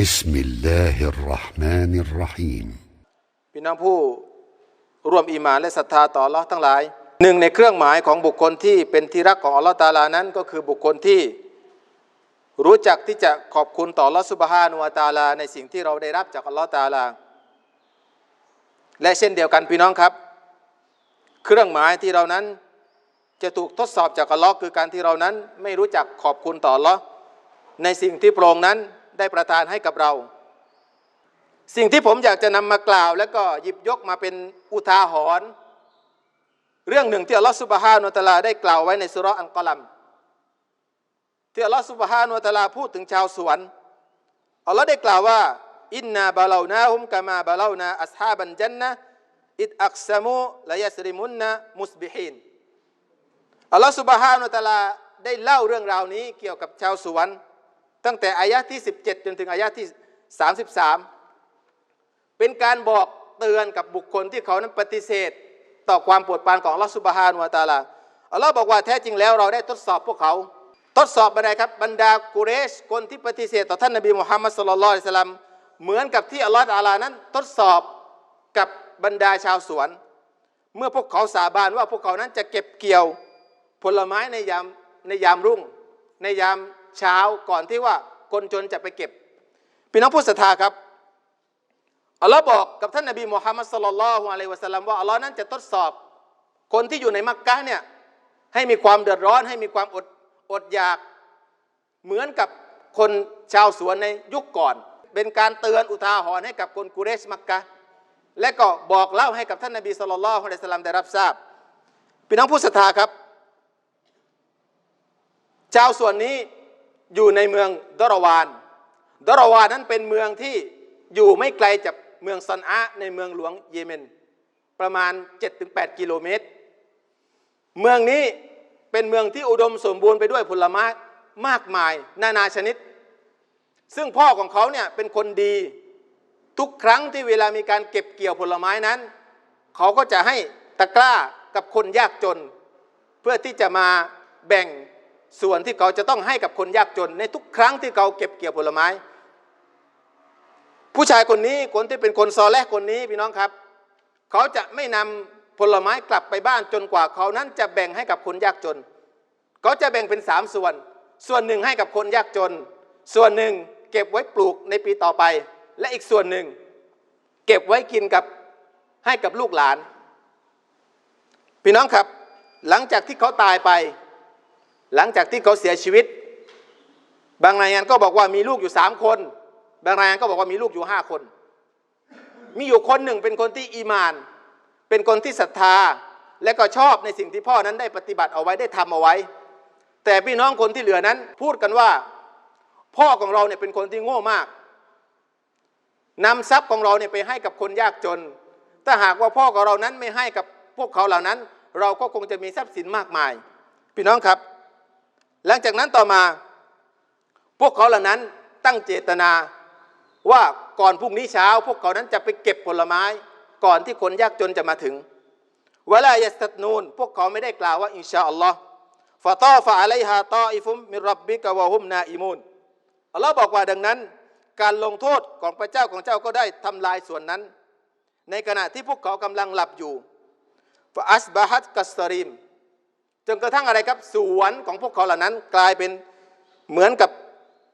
بسم الله الرحمن الرحيم พี่น้องผู้ร่วมอีหมานและศรัทธาต่ออัลลอฮ์ทั้งหลาย หนึ่งในเครื่องหมายของบุคคลที่เป็นที่รักของอัลลอฮ์ตาลานั้นก็คือบุคคลที่รู้จักที่จะขอบคุณต่ออัลลอฮ์สุบฮานุวะตาลา ในสิ่งที่เราได้รับจากอัลลอฮ์ตาลา และเช่นเดียวกันพี่น้องครับ เครื่องหมายที่เรานั้นจะถูกทดสอบจากอัลลอฮ์คือการที่เรานั้นไม่รู้จักขอบคุณต่ออัลลอฮ์ในสิ่งที่พระองค์นั้น ได้ประทานให้กับเรา สิ่งที่ผมอยากจะนำมากล่าว แล้วก็หยิบยกมาเป็นอุทาหรณ์เรื่องหนึ่งที่อัลลอฮฺสุบฮานุตะลาได้กล่าวไว้ในสุรอันกอลัมที่อัลลอฮฺสุบฮานุตะลาพูดถึงชาวสวนอัลลอฮ์ได้กล่าวว่าอินนาบาลานาฮุมกามาบาลานาอัสฮาบันจันนะอิดอักซามูลยัสริมุนนะมุสบิฮินอัลลอฮฺสุบฮานุตะลาได้เล่าเรื่องราวนี้เกี่ยวกับชาวสวน ตั้งแต่อายะที่ 17 จนถึงอายะที่ 33 เป็นการบอกเตือนกับบุคคลที่เขานั้นปฏิเสธ ต่อความโปรดปรานของอัลลอฮฺสุบฮานุวะตาลาอัลลอฮ์บอกว่าแท้จริงแล้วเราได้ทดสอบพวกเขา ทดสอบอะไรครับบรรดากุเรชคนที่ปฏิเสธ ต่อท่านนบีมุฮัมมัดสุลลัลอิสลลัมเหมือนกับที่อัลลอฮฺตอาลานั้นทดสอบกับบรรดาชาวสวน เมื่อพวกเขาสาบานว่าพวกเขานั้นจะเก็บเกี่ยวผลไม้ในยามในยามรุ่ง ในยาม เช้าก่อนที่ว่าคนจนจะไปเก็บพี่น้องผู้ศรัทธาครับอัลลอฮ์บอกกับท่านนบีมุฮัมมัดสุลลัลฮุอะลัยฮิวะสัลลัมว่าอัลลอฮ์นั้นจะทดสอบ คนที่อยู่ในมักกะเนี่ยให้มีความเดือดร้อน ให้มีความอดอดอยากเหมือนกับคนชาวสวนในยุคก่อน เป็นการเตือนอุทาหรณ์ให้กับคนกุเรชมักกะและก็บอกเล่าให้กับท่านนบีสุลต่านละฮ์อะลัยฮิวะสัลลัมได้รับทราบพี่น้องผู้ศรัทธาครับ ชาวส่วนนี้ อยู่ในเมืองดอรวานดอรวานนั้นเป็นเมืองที่อยู่ไม่ไกลจากเมืองซันอาในเมืองหลวงเยเมน ประมาณ 7-8 กิโลเมตร เมืองนี้เป็นเมืองที่อุดมสมบูรณ์ไปด้วยผลไม้มากมาย นานาชนิด ซึ่งพ่อของเขาเนี่ยเป็นคนดี ทุกครั้งที่เวลามีการเก็บเกี่ยวผลไม้นั้น เขาก็จะให้ตะกร้ากับคนยากจน เพื่อที่จะมาแบ่ง ส่วนที่เขาจะต้องให้กับคนยากจนในทุกครั้งที่เขาเก็บเกี่ยวผลไม้ ผู้ชายคนนี้คนที่เป็นคนซอแลคนนี้พี่น้องครับ เขาจะไม่นำผลไม้กลับไปบ้านจนกว่าเขานั้นจะแบ่งให้กับคนยากจน เขาจะแบ่งเป็นสามส่วน ส่วนหนึ่งให้กับคนยากจน ส่วนหนึ่งเก็บไว้ปลูกในปีต่อไป และอีกส่วนหนึ่ง เก็บไว้กินกับให้กับลูกหลาน พี่น้องครับ หลังจากที่เขาตายไป หลังจากที่เขาเสียชีวิต บางรายงานก็บอกว่ามีลูกอยู่สามคน บางรายงานก็บอกว่ามีลูกอยู่ห้าคน มีอยู่คนหนึ่งเป็นคนที่อีมาน เป็นคนที่ศรัทธา และก็ชอบในสิ่งที่พ่อนั้นได้ปฏิบัติเอาไว้ได้ทำเอาไว้ แต่พี่น้องคนที่เหลือนั้นพูดกันว่า พ่อของเราเนี่ยเป็นคนที่โง่มากนำทรัพย์ของเราเนี่ยไปให้กับคนยากจน ถ้าหากว่าพ่อของเรานั้นไม่ให้กับพวกเขาเหล่านั้น เราก็คงจะมีทรัพย์สินมากมาย พี่น้องครับ หลังจากนั้นต่อมา พวกเขาเหล่านั้นตั้งเจตนาว่าก่อนพรุ่งนี้เช้า พวกเขานั้นจะไปเก็บผลไม้ ก่อนที่คนยากจนจะมาถึงเวลายัสตนูน พวกเขาไม่ได้กล่าวว่าอินชาอัลลอฮ์ฟาตอฟะอะลัยฮาตออิฟุมมิรับบิกะวะฮุมนาอิมูนอัลลอฮ์บอกว่าดังนั้น การลงโทษของพระเจ้าของเจ้าก็ได้ทำลายส่วนนั้น ในขณะที่พวกเขากำลังหลับอยู่ฟาอัสบาฮัตกัสตริม จนกระทั่งอะไรครับ สวนของพวกเขาเหล่านั้นกลายเป็นเหมือนกับ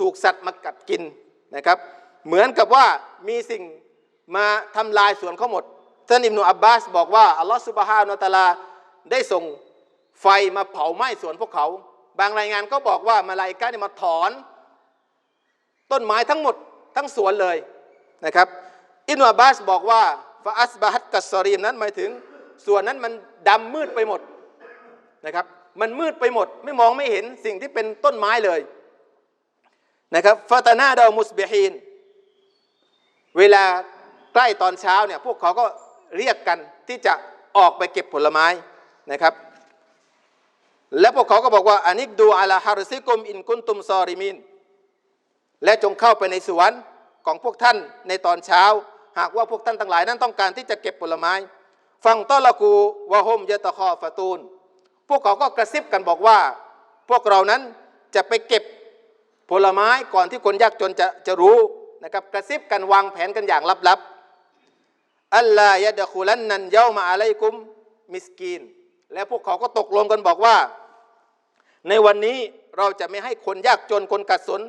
ถูกสัตว์มากัดกินนะครับ เหมือนกับว่ามีสิ่งมาทำลายสวนเขาหมดท่านอิมนุอับบาสบอกว่าอัลลอฮฺสุบฮานาตะลาได้ส่งไฟมาเผาไหม้สวนพวกเขา บางรายงานก็บอกว่ามาลายกาเนี่ยมาถอน ต้นไม้ทั้งหมดทั้งสวนเลยนะครับอิบนุอับบาสบอกว่าฟาอัสบาฮัตกัสซอรีมนั้นหมายถึงสวนนั้นมันดำมืดไปหมด นะครับ มันมืดไปหมดไม่มองไม่เห็นสิ่งที่เป็นต้นไม้เลยนะครับฟาตานาดามุสเบฮีนเวลาใกล้ตอนเช้าเนี่ยพวกเขาก็เรียกกันที่จะออกไปเก็บผลไม้นะครับ และพวกเขาก็บอกว่าอานิกดูอาลาฮารซิกุมอินกุนตุมซอริมินและจงเข้าไปในสวนของพวกท่านในตอนเช้า หากว่าพวกท่านทั้งหลายนั้นต้องการที่จะเก็บผลไม้ ฟังต้อละกูวะฮมยะตะคอฟะตูน พวกเขาก็กระซิบกันบอกว่า พวกเรานั้นจะไปเก็บผลไม้ก่อนที่คนยากจนจะจะรู้นะครับกระซิบกันวางแผนกันอย่างลับๆอัลลายะดะคุลันนันเยามาอะลัยกุมมิสกีน และพวกเขาก็ตกลงกันบอกว่า ในวันนี้เราจะไม่ให้คนยากจนคนกัดสน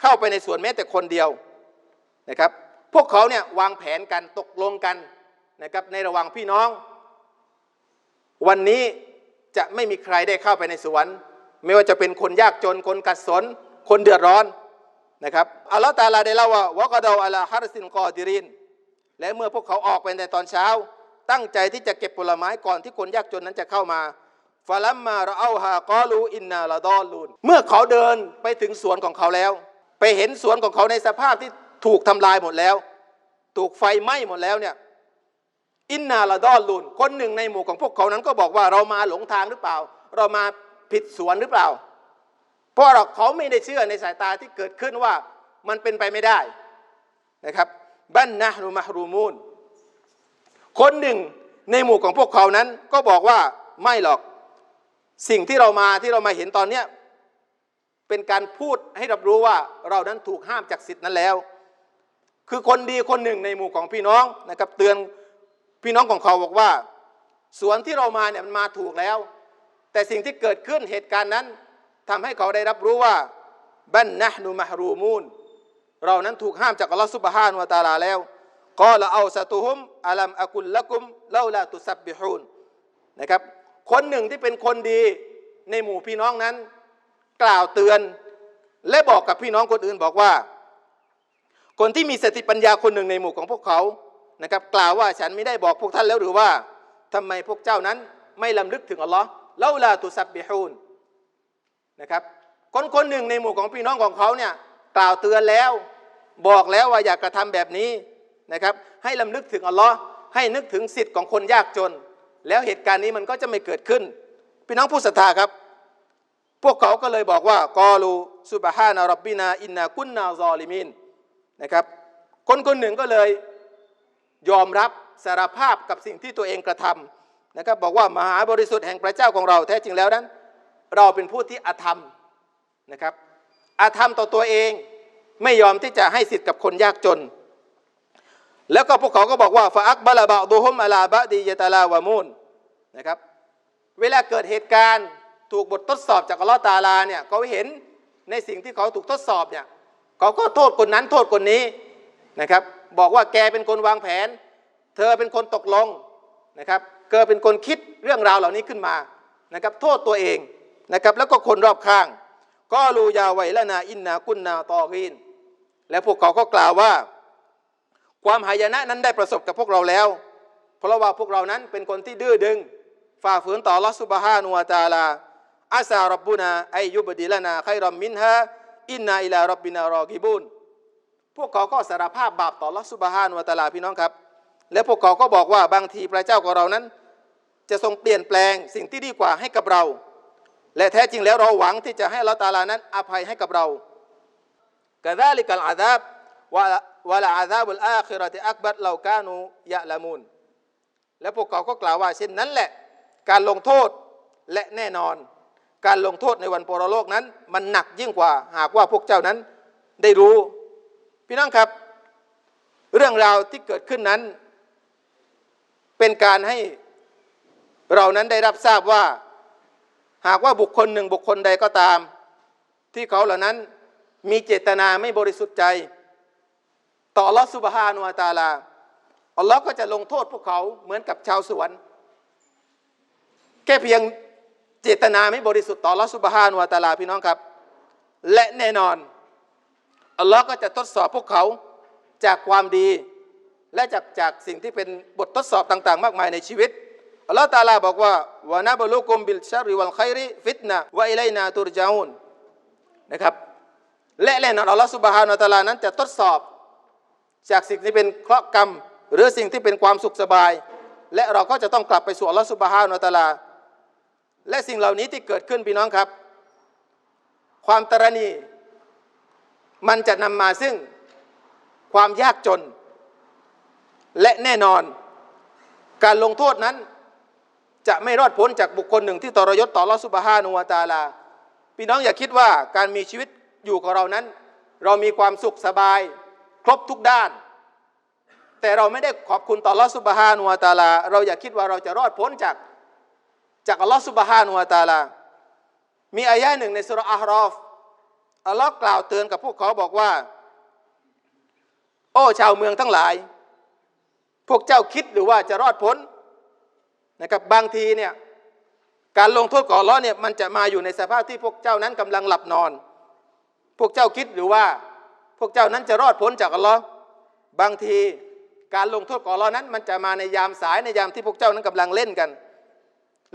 เข้าไปในสวนแม้แต่คนเดียวนะครับ พวกเขาเนี่ยวางแผนกันตกลงกันนะครับในระหว่างพี่น้อง วันนี้ จะไม่มีใครได้เข้าไปในสวนไม่ว่าจะเป็นคนยากจนคนกัดสน คนเดือดร้อนนะครับอัลลอฮฺตาลาได้เล่าว่าวะกดาอัลฮารซินกอดิริน และเมื่อพวกเขาออกไปในตอนเช้า ตั้งใจที่จะเก็บผลไม้ก่อนที่คนยากจนนั้นจะเข้ามาฟาลัมมาเราเอาฮากอลูอินนาลาดอลูนเมื่อเขาเดินไปถึงสวนของเขาแล้ว ไปเห็นสวนของเขาในสภาพที่ถูกทำลายหมดแล้ว ถูกไฟไหม้หมดแล้วเนี่ย อินนาลาดอลลูนคนหนึ่งในหมู่ของพวกเขานั้นก็บอกว่าเรามาหลงทางหรือเปล่า เรามาผิดสวนหรือเปล่า เพราะเราเขาไม่ได้เชื่อในสายตาที่เกิดขึ้นว่ามันเป็นไปไม่ได้นะครับบันนะรุมะฮรูมูนคนหนึ่งในหมู่ของพวกเขานั้นก็บอกว่าไม่หรอกสิ่งที่เรามาที่เรามาเห็นตอนเนี้ยเป็นการพูดให้รับรู้ว่าเรานั้นถูกห้ามจากสิทธินั้นแล้ว คือคนดีคนหนึ่งในหมู่ของพี่น้องนะครับ เตือน พี่น้องของเขาบอกว่า สวนที่เรามาเนี่ยมันมาถูกแล้ว แต่สิ่งที่เกิดขึ้นเหตุการณ์นั้นทำให้เขาได้รับรู้ว่าบันนะนูมะรูมูนเรานั้นถูกห้ามจากอัลลอฮฺซุบฮานุวะตาลาแล้วกอละเอาซะตุฮุมอัลัมอะกุลละกุมเล่าลาตุซับบิฮูนนะครับคนหนึ่งที่เป็นคนดีในหมู่พี่น้องนั้น กล่าวเตือนและบอกกับพี่น้องคนอื่นบอกว่า คนที่มีสติปัญญาคนหนึ่งในหมู่ของพวกเขา นะครับกล่าวว่าฉันไม่ได้บอกพวกท่านแล้วหรือว่าทำไมพวกเจ้านั้นไม่ลำลึกถึงอัลลอฮ์เล่าลาตุซับบิฮูนนะครับคนคนหนึ่งในหมู่ของพี่น้องของเขาเนี่ยกล่าวเตือนแล้ว บอกแล้วว่าอย่ากระทำแบบนี้นะครับให้ลำลึกถึงอัลลอฮ์ให้นึกถึงสิทธิ์ของคนยากจน แล้วเหตุการณ์นี้มันก็จะไม่เกิดขึ้น พี่น้องผู้ศรัทธาครับ พวกเขาก็เลยบอกว่ากอลูซุบฮานารับบินาอินนากุนนาซอลิมินนะครับคนคนหนึ่งก็เลย ยอมรับสารภาพกับสิ่งที่ตัวเองกระทำนะครับบอกว่ามหาบริสุทธิ์แห่งพระเจ้าของเราแท้จริงแล้วนั้น เราเป็นผู้ที่อาธรรมนะครับอาธรรมต่อตัวเองไม่ยอมที่จะให้สิทธิ์กับคนยากจน แล้วก็พวกเขาก็บอกว่าฟาอักบะลาบะดูฮุมอาลาบะดียะตาลาวามูนนะครับเวลาเกิดเหตุการณ์ถูกบททดสอบจากอัลลอฮ์ตาลาเนี่ยเขาเห็นในสิ่งที่เขาถูกทดสอบเนี่ยเขาก็โทษคนนั้นโทษคนนี้นะครับ บอกว่าแกเป็นคนวางแผน เธอเป็นคนตกลงนะครับเกิดเป็นคนคิดเรื่องราวเหล่านี้ขึ้นมานะครับโทษตัวเองนะครับแล้วก็คนรอบข้าง ก็รูยาไวละนาอินนากุนนาตอกีนและพวกเขาก็กล่าวว่า ความหายนะนั้นได้ประสบกับพวกเราแล้ว เพราะว่าพวกเรานั้นเป็นคนที่ดื้อดึง ฝ่าฝืนต่อลอสุบฮานุวตาลาอาซารับบุนาไอยุบดีลนาไครอมมินฮะอินนาอิลารับบินารอกิบุน พวกเขาก็สารภาพบาปต่อลอสุบฮานวาตาลาพี่น้องครับ และพวกเขาก็บอกว่าบางทีพระเจ้าของเรานั้น จะทรงเปลี่ยนแปลงสิ่งที่ดีกว่าให้กับเรา และแท้จริงแล้วเราหวังที่จะให้ละตาลานั้นอภัยให้กับเรากะดาลิกัลอาดาบวะละอาดาบุลอาคิรติอักบัดเรากานูยะละมูนและพวกเขาก็กล่าวว่า เช่นนั้นแหละ การลงโทษและแน่นอน การลงโทษในวันปรโลกนั้น มันหนักยิ่งกว่าหากว่าพวกเจ้านั้นได้รู้ พี่น้องครับ เรื่องราวที่เกิดขึ้นนั้น เป็นการให้เรานั้นได้รับทราบว่า หากว่าบุคคลหนึ่งบุคคลใดก็ตาม ที่เขาเหล่านั้นมีเจตนาไม่บริสุทธิ์ใจ ต่อลอสุบฮานุวาตาลาอัลลอฮ์ก็จะลงโทษพวกเขาเหมือนกับชาวสวน แค่เพียงเจตนาไม่บริสุทธิ์ต่อลอสุบฮานุวาตาลาพี่น้องครับ และแน่นอน อัลลอฮ์ก็จะทดสอบพวกเขาจากความดี และจากจากสิ่งที่เป็นบททดสอบต่าง ๆ มากมายในชีวิตอัลลอฮ์ตาลาบอกว่าวานาบลุกุมบิลชาริวัลไคริฟิตนะวะอิไลนาตุรจาอุนนะครับและแน่นอนอัลลอฮ์สุบฮานาตะลานั้นจะทดสอบ จากสิ่งที่เป็นเคราะห์กรรม หรือสิ่งที่เป็นความสุขสบาย และเราก็จะต้องกลับไปสู่อัลลอฮ์สุบฮานาตะลา และสิ่งเหล่านี้ที่เกิดขึ้นพี่น้องครับ ความตรณี มันจะนำมาซึ่งความยากจน และแน่นอน การลงโทษนั้น จะไม่รอดพ้นจากบุคคลหนึ่งที่ตรยศต่อลอสุบฮานุวาตาลา พี่น้องอย่าคิดว่าการมีชีวิตอยู่กับเรานั้น เรามีความสุขสบาย ครบทุกด้าน แต่เราไม่ได้ขอบคุณต่ออัลอสุบฮานุวะตาลา เราอย่าคิดว่าเราจะรอดพ้นจากจากอัลลอฮฺสุบฮานุวะตาลา มีอายะหนึ่งในสุรอะห์รอฟ อัลลอฮ์กล่าวเตือนกับพวกเขาบอกว่า โอ้ชาวเมืองทั้งหลาย พวกเจ้าคิดหรือว่าจะรอดพ้นนะครับบางทีเนี่ยการลงโทษของอัลลอฮ์เนี่ยมันจะมาอยู่ในสภาพที่พวกเจ้านั้นกำลังหลับนอน พวกเจ้าคิดหรือว่า พวกเจ้านั้นจะรอดพ้นจากอัลลอฮ์บางทีการลงโทษของอัลลอฮ์นั้น มันจะมาในยามสายในยามที่พวกเจ้านั้นกำลังเล่นกัน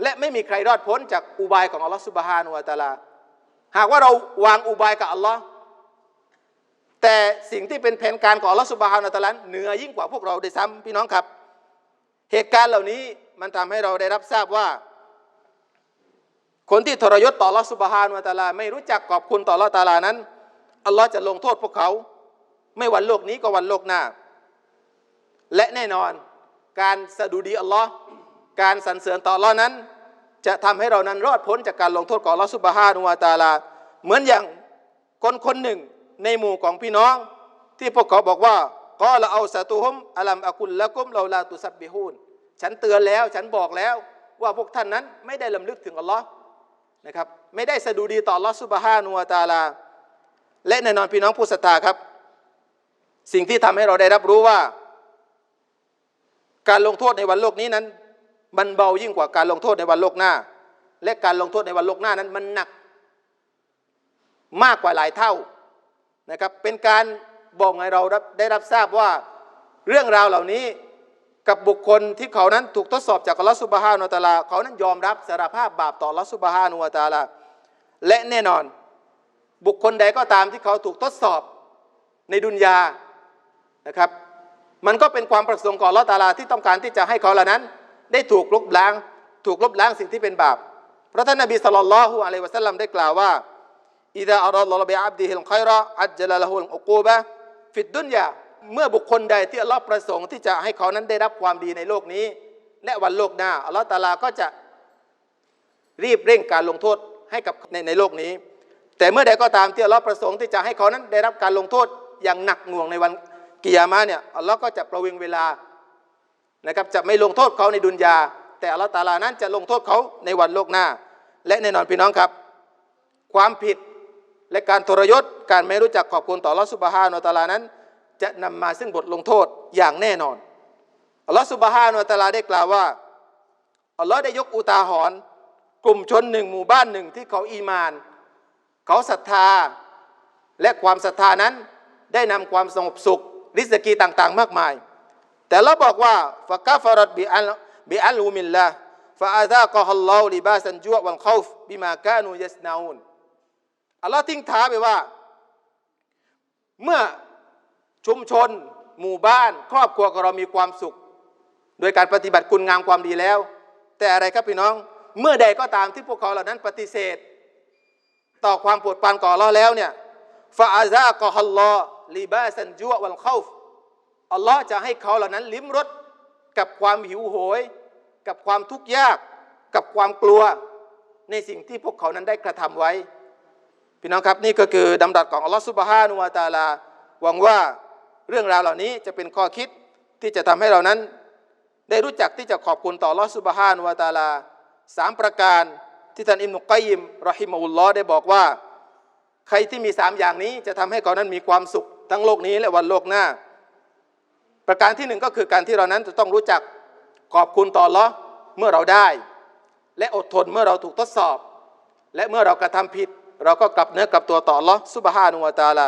และไม่มีใครรอดพ้นจากอุบายของอัลลอฮ์สุบฮานุวะตาลา หากว่าเราวางอุบายกับอัลลอฮ์แต่สิ่งที่เป็นแผนการของอัลลอฮ์สุบฮานุวะตะอาลาเหนือยิ่งกว่าพวกเราได้ซ้ำพี่น้องครับ เหตุการณ์เหล่านี้มันทำให้เราได้รับทราบว่า คนที่ทรยศต่ออัลลอฮ์สุบฮานุวะตะลาไม่รู้จักขอบคุณต่ออัลลอฮ์ตะอาลานั้นอัลลอฮ์จะลงโทษพวกเขา ไม่วันโลกนี้ก็วันโลกหน้า และแน่นอนการสะดุดีอัลลอฮ์การสรรเสริญต่ออัลลอฮ์นั้น จะทำให้เรานั้นรอดพ้นจากการลงโทษของลอสุบฮานุวะตาลา เหมือนอย่างคนคนหนึ่งในหมู่ของพี่น้อง ที่พวกเขาบอกว่าก็ละเอาสตุฮุมอัลัมอากุลละกุมเราลาตุซับบิฮูนฉันเตือนแล้วฉันบอกแล้วว่าพวกท่านนั้นไม่ได้ลำลึกถึงอัลลอฮ์นะครับไม่ได้สะดุดีต่อลอสุบฮานุวะตาลา และแน่นอนพี่น้องผู้ศรัทธาครับ สิ่งที่ทำให้เราได้รับรู้ว่า การลงโทษในวันโลกนี้นั้น มันเบายิ่งกว่าการลงโทษในวันโลกหน้า และการลงโทษในวันโลกหน้านั้นมันหนัก มากกว่าหลายเท่านะครับ เป็นการบอกให้เราได้รับทราบว่าเรื่องราวเหล่านี้กับบุคคลที่เขานั้นถูกทดสอบจากอัลลอฮฺสุบฮานุตะลา เขานั้นยอมรับสารภาพบาปต่ออัลลอฮฺสุบฮานุตะลา และแน่นอน บุคคลใดก็ตามที่เขาถูกทดสอบในดุนยานะครับ มันก็เป็นความประสงค์ของอัลลอฮฺตาลาที่ต้องการที่จะให้เขาเหล่านั้น ได้ถูกลบล้าง ถูกลบล้างสิ่งที่เป็นบาป เพราะท่านนบีสุลต่านละฮ์อะลัยวะสัลลัมได้กล่าวว่าอิดะอัลลอฮฺบิอับดิฮิลไครออัจจลละฮุลอุกูบะฟิดดุนยาเมื่อบุคคลใดที่อัลลอฮ์ประสงค์ที่จะให้เขานั้นได้รับความดีในโลกนี้ และวันโลกหน้าอัลลอฮ์ตาลาก็จะรีบเร่งการลงโทษให้กับในในโลกนี้ แต่เมื่อใดก็ตามที่อัลลอฮ์ประสงค์ที่จะให้เขานั้นได้รับการลงโทษอย่างหนักหน่วงในวันกิยามะเนี่ยอัลลอฮ์ก็จะประวิงเวลา นะครับจะไม่ลงโทษเขาในดุนยา แต่อัลลอฮ์ตาลานั้นจะลงโทษเขาในวันโลกหน้า และแน่นอนพี่น้องครับ ความผิดและการทรยศการไม่รู้จักขอบคุณต่ออัลลอฮ์สุบฮานุตาลานั้น จะนำมาซึ่งบทลงโทษอย่างแน่นอนอัลลอฮ์สุบฮานุตาลาได้กล่าวว่าอัลลอฮ์ได้ยกอุตาหรณ์กลุ่มชนหนึ่งหมู่บ้านหนึ่งที่เขาอีมาน เขาศรัทธา และความศรัทธานั้นได้นำความสงบสุขริสกีต่างๆ มากมาย แต่เราบอกว่าฟะกาฟรัดบิอัลบิอัลอุมิลลาฟะอาซากะฮัลลอฮุลิบาสันจุวัลคอฟบิมากานูยัสนาอูนอัลลอฮ์ทิ้งท้าไปว่า เมื่อชุมชน หมู่บ้าน ครอบครัวของเรามีความสุข โดยการปฏิบัติคุณงามความดีแล้ว แต่อะไรครับพี่น้อง เมื่อใดก็ตามที่พวกเขาเหล่านั้นปฏิเสธ ต่อความปวดปานก่อราแล้วเนี่ยฟาอาซากอฮัลลอลีบาสันจุวัลคอฟ อัลลอฮ์จะให้เขาเหล่านั้นลิ้มรสกับความหิวโหย กับความทุกข์ยาก กับความกลัว ในสิ่งที่พวกเขานั้นได้กระทำไว้ พี่น้องครับนี่ก็คือดำรัสของอัลลอฮ์ซุบฮานุวาตาลา หวังว่าเรื่องราวเหล่านี้จะเป็นข้อคิดที่จะทำให้เรานั้น ได้รู้จักที่จะขอบคุณต่ออัลลอฮ์ซุบฮานุวาตาลาสามประการที่ท่านอิมนุกัยยิมรอฮิมาอุลลอฮ์ได้บอกว่า ใครที่มีสามอย่างนี้จะทำให้เขานั้นมีความสุขทั้งโลกนี้และวันโลกหน้า ประการที่หนึ่งก็คือการที่เรานั้นจะต้องรู้จักขอบคุณต่อละเมื่อเราได้ และอดทนเมื่อเราถูกทดสอบ และเมื่อเรากระทำผิด เราก็กลับเนื้อกลับตัวต่อละสุบฮานุวาตาลา